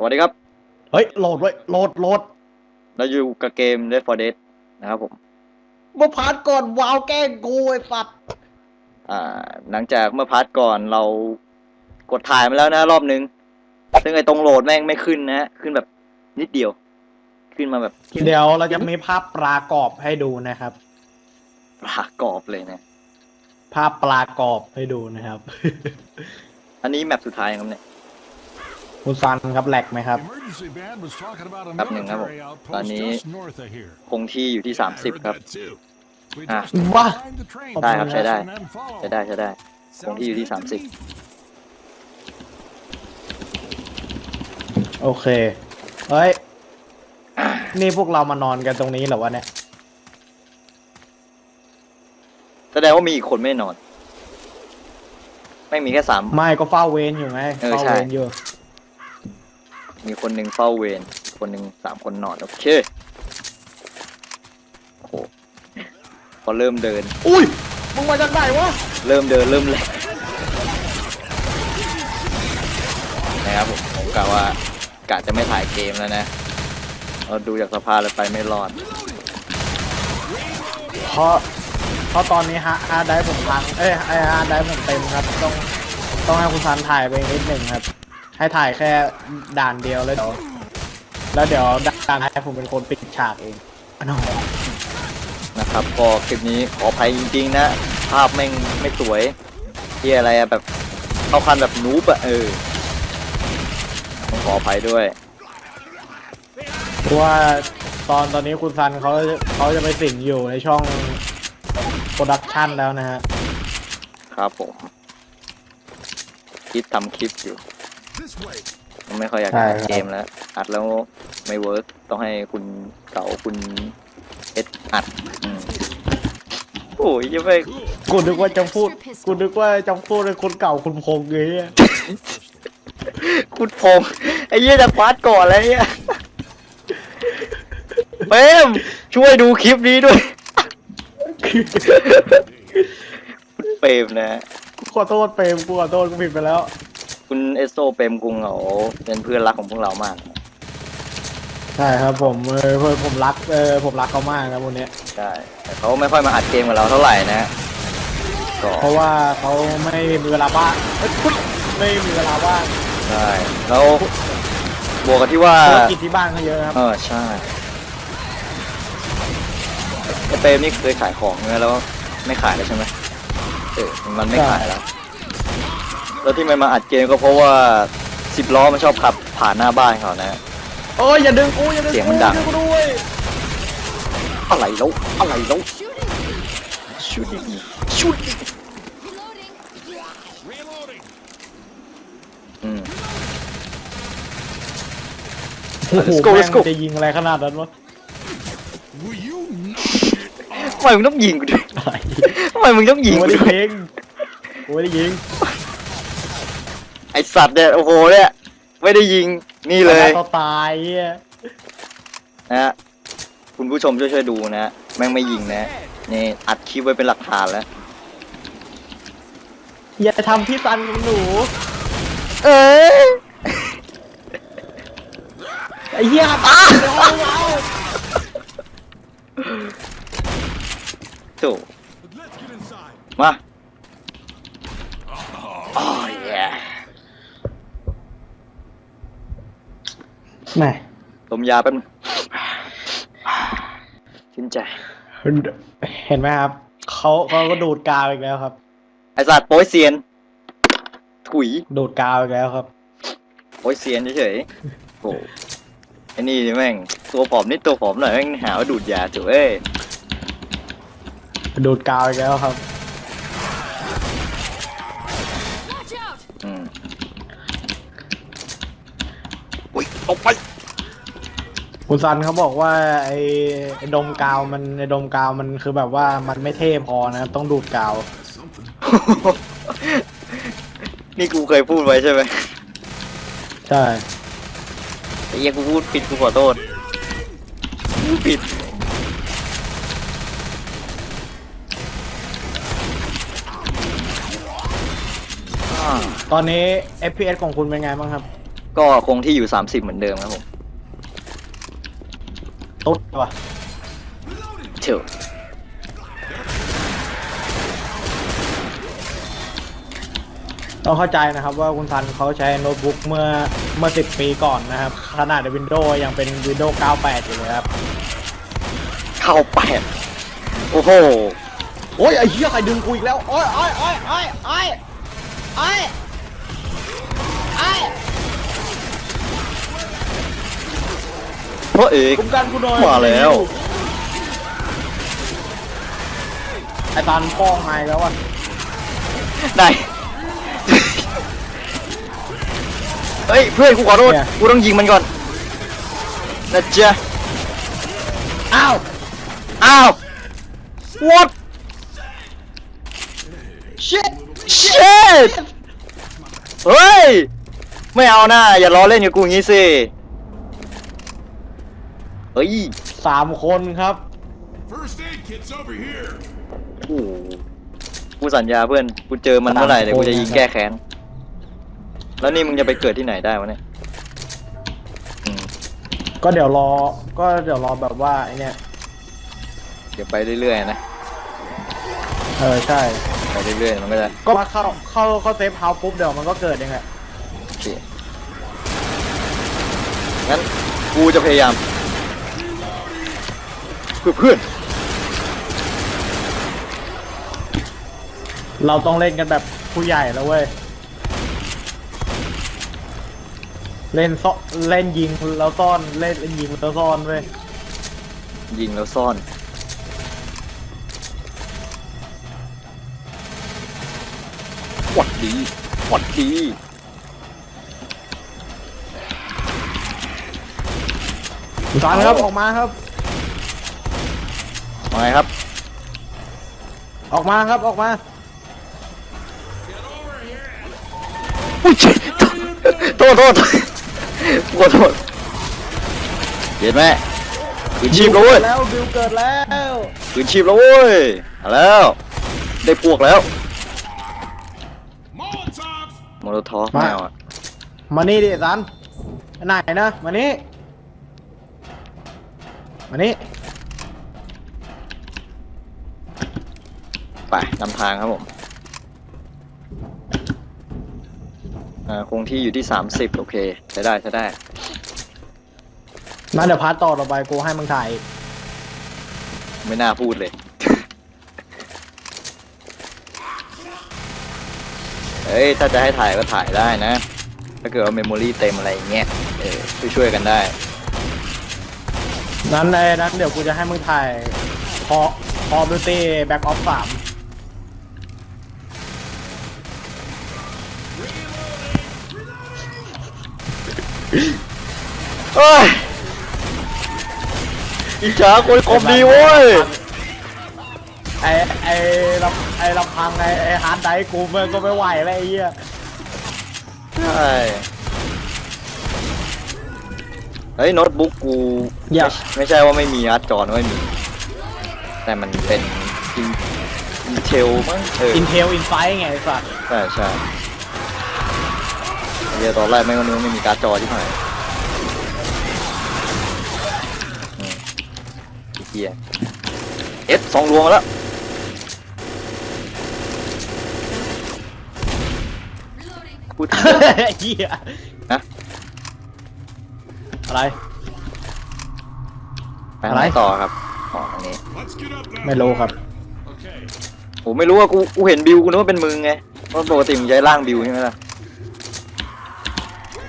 สวัสดีครับ เฮ้ย โหลดไว้ยโหลดโหลดเราอยู่กับเกม Left 4 Dead นะครับผม เมื่อผ่านก่อนวาวแกล้งกูไอ้สัตว์อ่า หลังจากเมื่อพาร์ทก่อนเรากดถ่ายมาแล้วนะรอบนึง ซึ่งไอ้ตรงโหลดแม่งไม่ขึ้นนะ ขึ้นแบบนิดเดียว ขึ้นมาแบบเดี๋ยวเราจะมีภาพปลากรอบให้ดูนะครับ ปลากรอบเลยนะ ภาพปลากรอบให้ดูนะครับ อันนี้แมปสุดท้ายครับเนี่ย คุณซันครับแหลกไหมครับ Emergency band was talking about a แป๊บหนึ่งครับผม military ตอน outpost นี้ just north of here. คงที่อยู่ที่ I heard 30 ครับ that too. We Ah. just need to Wah. find the train ได้ครับใช้ได้ and then follow. ใช้ได้ใช้ได้ คงที่อยู่ที่ Sounds good to 30 me. โอเค เฮ้ย นี่พวกเรามานอนกันตรงนี้เหรอวะเนี่ย แสดงว่ามีอีกคนไม่นอน ไม่งมีแค่สามไม่ก็เฝ้าเวรอยู่ไงเออเฝ้าใช่เวรอยู่ มีคนหนึ่งเฝ้าเวรอีกคนหนึ่งสามคนนอน โอเคโอ้โหพอเริ่มเดิน อุ้ย มึงมาจากไหนวะ เริ่มเดินเริ่มแหลกนะครับผมผมกะว่ากะจะไม่ถ่ายเกมแล้วนะเราดูจากสภาพแล้วไปไม่รอด เพราะเพราะตอนนี้ฮะฮาร์ดไดรฟ์ผมพังเอ้ยไอฮาร์ดไดรฟ์ผมเต็มครับ ต้องต้องให้คุณซันถ่ายไปนิดหนึ่งครับ ให้ถ่ายแค่ด่านเดียวแล้วเดี๋ยวแล้วเดี๋ยวด่านให้ผมเป็นคนปิดฉากเองอ๋อน้องนะครับก็คลิปนี้ขออภัยจริง ๆ นะ ภาพแม่งไม่สวยที่อะไรอะแบบเข้าคันแบบนูบอะเออต้องขออภัยด้วยเพราะว่าตอนตอนนี้คุณซันเขาเขาจะไปสิงอยู่ในช่องโปรดักชันแล้วนะฮะ ครับผม คิดทำคลิปอยู่ This way. ไม่ค่อยอยากใช่อัดครับ เกมแล้ว อัดแล้วไม่เวิร์กต้องให้คุณเก่าคุณเอสอัดอืมโอ้ยยังไม่กูนึกว่าจะพูดกูนึกว่าจะพูดในคนเก่าคุณพงษ์เลยอะคุณพงษ์ไอ้เหี้ยจะพาร์ทก่อนแล้วเนี่ยเปมช่วยดูคลิปนี้ด้วย คุณเปรมนะกูขอโทษเปรมกูขอโทษกูผิดไปแล้ว คุณเอสโซเปรมกุงเขาเป็นเพื่อนรักของพวกเรามาก ใช่ครับผมเออเพื่อนผมรักเออผมรักเขามากครับวันเนี้ยใช่แต่เขาไม่ค่อยมาอัดเกมกับเราเท่าไหร่นะก็เพราะว่าเขาไม่มีเวลาว่างเอ้ยพุ๊ดไม่มีเวลาว่างใช่แล้วบวกกับที่ว่า ธุรกิจที่บ้านเขาเยอะครับ เออใช่ไอเปรมนี่เคยขายของเงี้ยแล้วไม่ขายแล้วใช่ไหมเออมันไม่ขายแล้ว แล้วที่มันมาอัดเกมก็เพราะว่าสิบล้อมันชอบขับผ่านหน้าบ้านเขานะโอ้ยอย่าดึงกูอย่าดึงเสียงกูมันดังช่วยกูด้วยอะไรแล้วอะไรแล้วชุดดิชุดดิ Reloading. อืมโอ้โห Let's go, แม่ let's ง go จะยิงอะไรขนาดนั้นวะ Will you ทำไมมึงต้องยิงกูด้วยอะไรทำไมมึงต้องยิกูงไม่กูได้ด้วยยิงกูไม่ได้ยิงไอ สัตว์เนี่ยโอ้โหเนี่ยไม่ได้ยิงนี่เลยต่อตายเหี้ยนะฮะคุณผู้ชมช่วยช่วยๆดูนะฮะแม่งไม่ยิงนะนี่อัดคลิปไว้เป็นหลักฐานแล้ว อย่าทำพี่ซันของหนูเอ้ยไอ้เหี้ยตายในห้องเราถูก Let's get inside. มาอ๋อแย่ แหม ลม ยาแป๊บนึงชื่นใจ เห็นไหมครับ เขาเขาก็ดูดกาวอีกแล้วครับ ไอสัตว์โป้ยเซียน ถุย ดูดกาวอีกแล้วครับ โป้ยเซียนเฉยๆโอ้ไอ้นี่แม่ง ตัวผอมนิดตัวผอมหน่อยแม่งหาว่าดูดยาถูกเอ้ย ดูดกาวอีกแล้วครับ Watch out! อืม อุ้ยออกไป คุณซันเขาบอกว่าไอ้ไอ้ดมกาวมันไอ้ดมกาวมันคือแบบว่ามันไม่เท่พอนะครับต้องดูดกาว นี่กูเคยพูดไว้ใช่ไหมใช่ ไอ้เหี้ยกูพูดผิดกูขอโทษพูดผิดอ่าตอนนี้ FPS ของคุณเป็นไงบ้างครับ ก็คงที่อยู่ 30 เหมือนเดิมครับผม ตุ๊ดว่ะเชียวต้องเข้าใจนะครับว่าคุณซันเขาใช้โน้ตบุ๊กเมื่อเมื่อ 10 ปีก่อนนะครับ ขนาดวินโดว์ยังเป็น Windows 98 อยู่เลยครับ เข้าแปดโอ้โห โอ้ยไอ้เหี้ยใครดึงกูอีกแล้ว โอ้ยโอ้ยโอ้ยโอ้ยโอ้ยโอ้ยโอ้ย พราะเอกคุ้มกันกูหน่อยมาแล้ว ไอ้ตันป้องไม้แล้วอะได้ เฮ้ยเพื่อนกูขอโทษเนี่ยกูต้องยิงมันก่อนนะจ๊ะอ้าวอ้าว what shit shit เฮ้ย ไม่เอาหน้าอย่าล้อเล่นกับกูอย่างงี้สิเฮ้ยสามคนครับ First aid kit's over here. โอ้โหกูสัญญาเพื่อน กูเจอมันเมื่อไหร่เดี๋ยวกูจะยิงแก้แค้น แล้วนี่มึงจะไปเกิดที่ไหนได้วะเนี่ยอืมก็เดี๋ยวรอ ก็เดี๋ยวรอแบบว่าไอเนี่ย เดี๋ยวไปเรื่อยๆนะ เออใช่ ไปเรื่อยๆมันก็จะก็มาเข้าเข้าเข้าเซฟเฮาส์ปุ๊บเดี๋ยวมันก็เกิดเองแหละโอเคงั้นกูจะพยายาม เพื่อเพื่อนเราต้องเล่นกันแบบผู้ใหญ่แล้วเว้ย เล่นซ่อเล่นยิงแล้วซ่อนเล่นเล่นยิงแล้วซ่อนเว้ย ยิงแล้วซ่อน หวัดดีหวัดดีสารครับ ออกมาครับมา ไงครับ ออกมาครับออกมาอุ้ยโทษโทษขอโทษเห็นไหมคืนชีพแล้วเว้ยแล้วบิวเกิดแล้วคืนชีพแล้วเว้ยเอาแล้ว ได้พวกแล้ว Molotovs! โมโลทอฟไม่เอาอะมานี่ดิสันไหนนะมานี่มานี่ ไปนำทางครับผมอ่าคงที่อยู่ที่ 30 โอเคใช้ได้ใช้ได้มาเดี๋ยวพาร์ทต่อต่อไปกูให้มึงถ่ายอีกไม่น่าพูดเลยเอ้ย ถ้าจะให้ถ่ายก็ถ่ายได้นะ ถ้าเกิดว่าเมมโมรี่เต็มอะไรอย่างเงี้ย เออช่วยๆกันได้ นั้นไอ้นั้นเดี๋ยวกูจะให้มึงถ่ายคอคอบิวตี้แบ็กออฟสาม เฮ้ยอิจฉาคนคมดีเว้ยไอ้ไอ้ลำไอ้ลำพังไอ้ไอ้ฮาร์ดไดรฟ์กูมันก็ไม่ไหวแล้วไอ้เหี้ยใช่เฮ้ยโน้ตบุ๊กกูไม่ไม่ใช่ว่าไม่มีอาร์ตจอนะไม่มี แต่มันเป็นอินอินเทลมั้งเอออินเทลอินไฟไงไอ้สัตว์ใช่ใช่ เดี๋ยวตอนแรกไม่ก็นึกว่าไม่มีการ์ดจอที่ไหนอืมไอ้เฮียเอสสองรวงมาแล้ว Reloading. พูดถึงไอ้เหี้ยนะอะไร ไปทางไหนต่อครับอ๋อทางนี้ Let's get up that ไม่รู้ครับ Okay. ผมไม่รู้ว่ากูกูเห็นบิวกูนึกว่าเป็นมึงไงเพราะปกติมึงใช้ร่างบิวใช่ไหมล่ะผ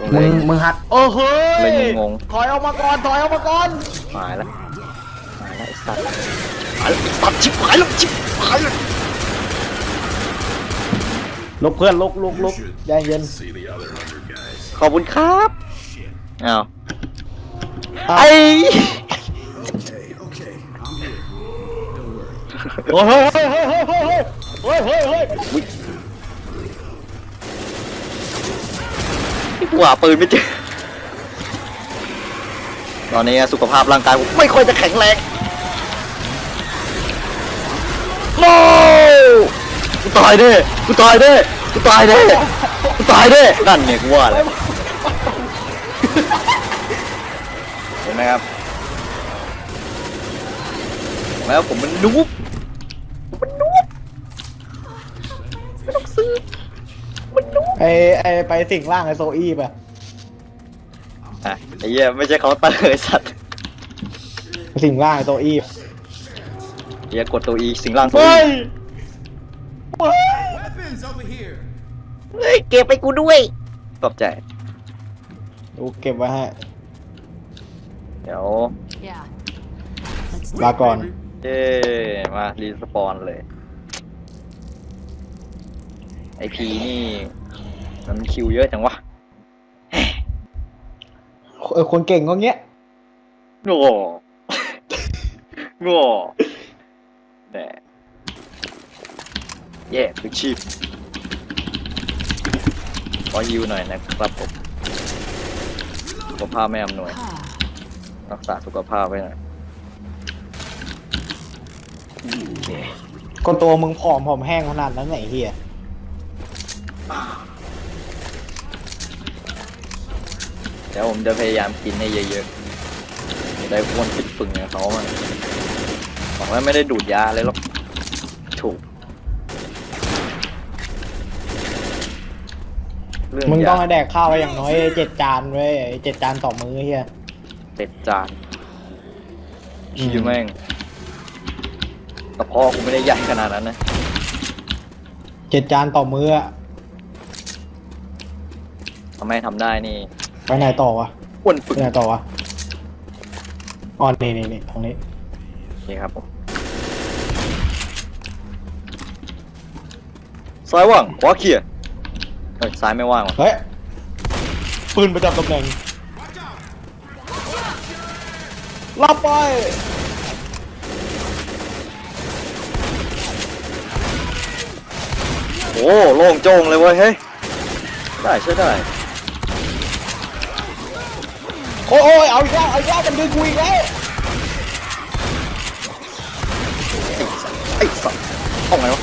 มเลมึยงมึงหัดโอ้เฮ้ยเลยงง ถอยออกมาก่อนถอยออกมาก่อนหายแล้วหายแล้วไอ้สัตว์หายแล้วไอ้สัตว์ชิบหายแล้วชิบหายแล้วลุกเพื่อนลุกลุกลุกใจเย็น See the other under guys. ขอบคุณครับอ้าวอ้าวไอ้ Okay, okay. I'm here. Don't worry. โอ้เฮ้ยเฮ้ยเฮ้ยเฮ้ยเฮ้ยเฮ้ยเฮ้ย กว่าปืนไม่เจอ ตอนนี้สุขภาพร่างกายผมไม่ค่อยจะแข็งแรงโมกูตายเด้กูตายเด้กูตายเด้กูตายเด้นั่นเนี่ยกูว่าเลยเห็นไหมครับ แล้วผมมันนูบ ไอไอไปสิ่งล่างไอโซอี้ป่ะอะไอ้เหี้ยไม่ใช่เคาน์เตอร์ไอ้สัตว์ไปสิ่งล่างไอโซอี้เหี้ยกดตัวอีสิงล่างตัวเฮ้อียเฮ้ย Weapons over here. เฮ้ยเก็บไปกูด้วยตอบใจ ดูเก็บไว้ให้เดี๋ยว Yeah. ลาก่อน เย้มารีสปอนเลย ไอพีนี่ มันคิวเยอะจังวะเออคนเก่งก็เงี้ยโง่โง่แหน่แย่คือชีพขอยิวหน่อยนะครับผมสุขภาพไม่อำนวย รักษาสุขภาพไว้หน่อยคนตัวมึงผอมผอมแห้งขนาดนั้นไหนเฮีย ดี๋ยวผมจะพยายามกินให้เยอะๆจะได้อ้วนฟิตปึงอย่างเขามันบอกว่าไม่ได้ดูดยาเลยหรอกถูกเรื่องมึงยาต้องให้แดกข้าวไปอย่างน้อยเจ็ดจานเว้ยเจ็ดจานต่อมื้อเฮียเต็ดจานอืมชิวแม่งแต่พ่อกูไม่ได้ใหญ่ขนาดนั้นนะเจ็ดจานต่อมื้ออะทำไมทำได้นี่ ไปไหนต่อวะอ้วนปึไปงไหนต่อวะอ๋อนี่นี่นี่ตรงนี้นี่ครับผมซ้ายว่างขวาเคลียร์เฮ้ยซ้ายไม่ว่างว่ะเฮ้ยปืนประจำตำแหน่งรับไปโอ้โล่งโจ้งเลยเว้ยเฮ้ยได้ใช่ได้ โอ้ยโอ้ยเอาอีกแล้วเอาอีกแล้วมันดึงกูอีกแล้วไอ้สัสต้องไงวะ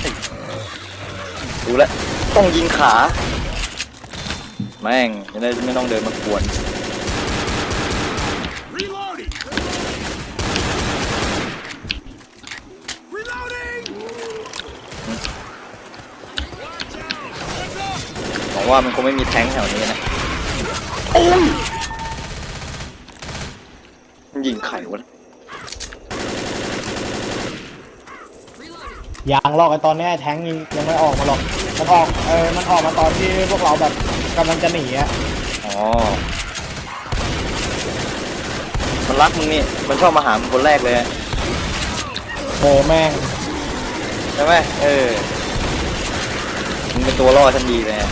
ไอ้ดูแลวต้องยิงขา แม่งจะได้ไม่ต้องเดินมากวน Reloading. Reloading. หวังว่ามันคงไม่มีแท้งแถวนี้นะมันยิ งไข่วะยางลอกไอตอนเนี้ยแทงยังยังไม่ออกมาหรอก มันออกเออมันออกมาตอนที่พวกเราแบบกำลังจะหนีอะอ๋อ มันรักมึงนี่ มันชอบมาหามึงคนแรกเลยอะเออแม่งใช่ไหมเออ มึงเป็นตัวล่อทันดีเลยอะ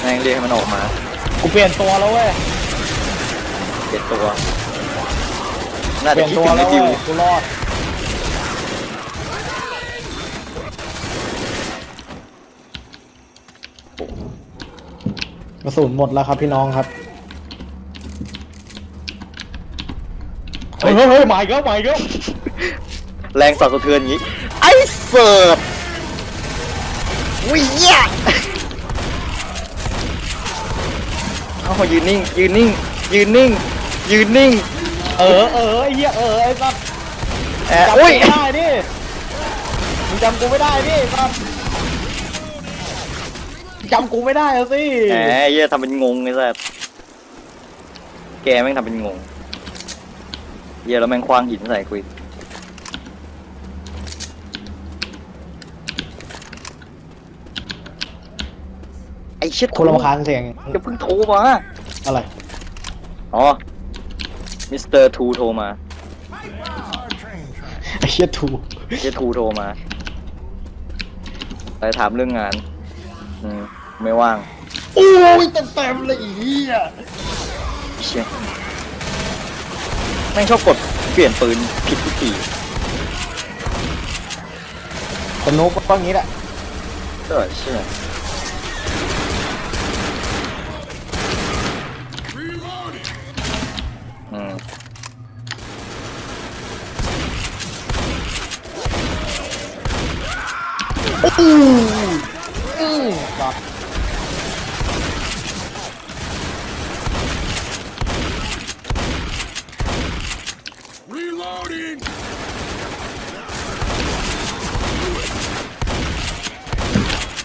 แม่งเรียกให้มันออกมากูเปลี่ยนตัวแล้วเว้ย เจ็ดตัว น่าเปจะลี่ยนคิดตัวถึงแล้ไอ้วดิวเว้ยกูรอดกระสุนหมดแล้วครับพี่น้องครับเฮ้ยเฮ้ยเฮ้ยมาอีกแล้วมาอีกแล้วแรงสั่นสะเทือนอย่างนี้ ไอ้เสิร์ฟวิ่งยะเอายืนนิ่งยืนนิ่งยืนนิ่งยืนนิ่ง เออเออไอ้เหี้ยเออไอ้สัสแอะจำกูอุ้ยไม่ได้ดิมึงจำกูไม่ได้ดิสัสจำกูไม่ได้อะสิแหมเหี้ยทำเป็นงงไอ้สัสแกแม่งทำเป็นงงเหี้ยแล้วแม่งคว้างหินใส่คุยไอ้เชิดคนรำคาญเสียงจะเพิ่งโทรมาอะไรอ๋อ มิสเตอร์ทูโทรมาไอ้เหี้ยถูเจทูโทรมาไปถามเรื่องงานอืมไม่ว่างโอ้ยเต็มเต็มๆเลยไอ้เหี้ยเชี่ยแม่งชอบกดเปลี่ยนปืนผิดทุกทีคนนุ๊กก็อย่างนี้แหละเออเชี่ย อู้อู้บับ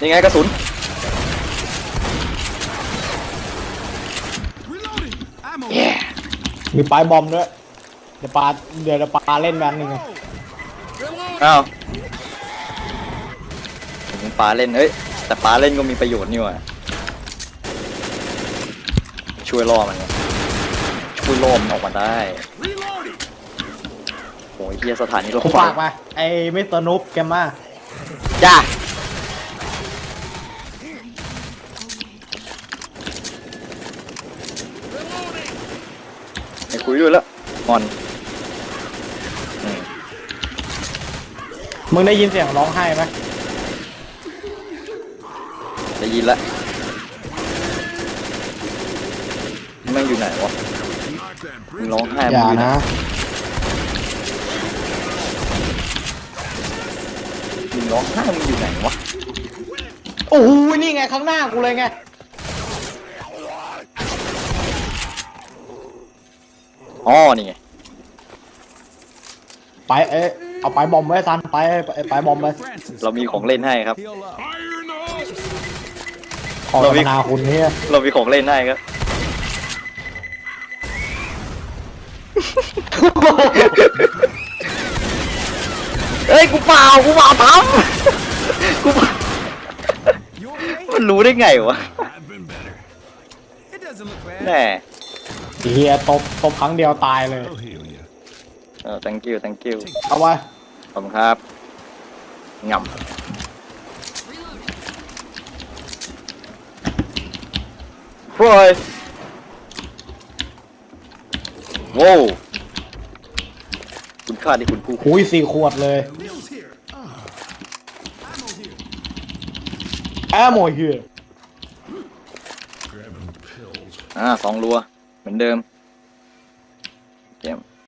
ยังไงกระสุนมีปลายบอมด้วย เดี๋ยวปลาเดี๋ยวปลาเล่นแบบนึงอ้าว ปลาเล่นเอ้ยแต่ปลาเล่นก็มีประโยชน์นี่หว่าช่วยล่อมันไงช่วยล่อมันออกมาได้ Reloading. โอ้ยเฮียสถานีรถผมไฟฝากไปไอ้มิสเตอร์นุ๊บแกมมาจ้าไม่คุยด้วยแล้วงอนอืมมึงได้ยินเสียงร้องไห้ไหมได้ ยินแล้วแม่งอยู่ไหนวะ Knock that มึง bridge ร้อง down. ไห้อมึงย่าอยู่ไหนนะ มึงร้องไห้มึงอยู่ไหนวะโอ้โหนี่ไงข้างหน้ากูเลยไง อ๋อนี่ไงไปเอ๊ะเอาไปบอมไว้ซันไปไปไปบอมไป Francis. เรามีของเล่นให้ครับ Heal ขอเราสมี นาคุณเนี่ยเรามีของเล่นให้ครับเฮ้ยกูเปล่ากูเปล่าทำกูเปล่า You okay? มันรู้ได้ไงวะ I've been better. It doesn't look bad. แน่เฮียตบตบครั้งเดียวตายเลย I'll heal you. เออ thank you thank you เอาไว้ ขอบคุณครับงำ Reloading. พรอยโว้วคุณค่าที่คุณผู้หุยสี่ขวดเลย Wheels here. Ah. Ammo here. แอมโมเฮีย Grabbing pills. อ่าสองรัว เหมือนเดิม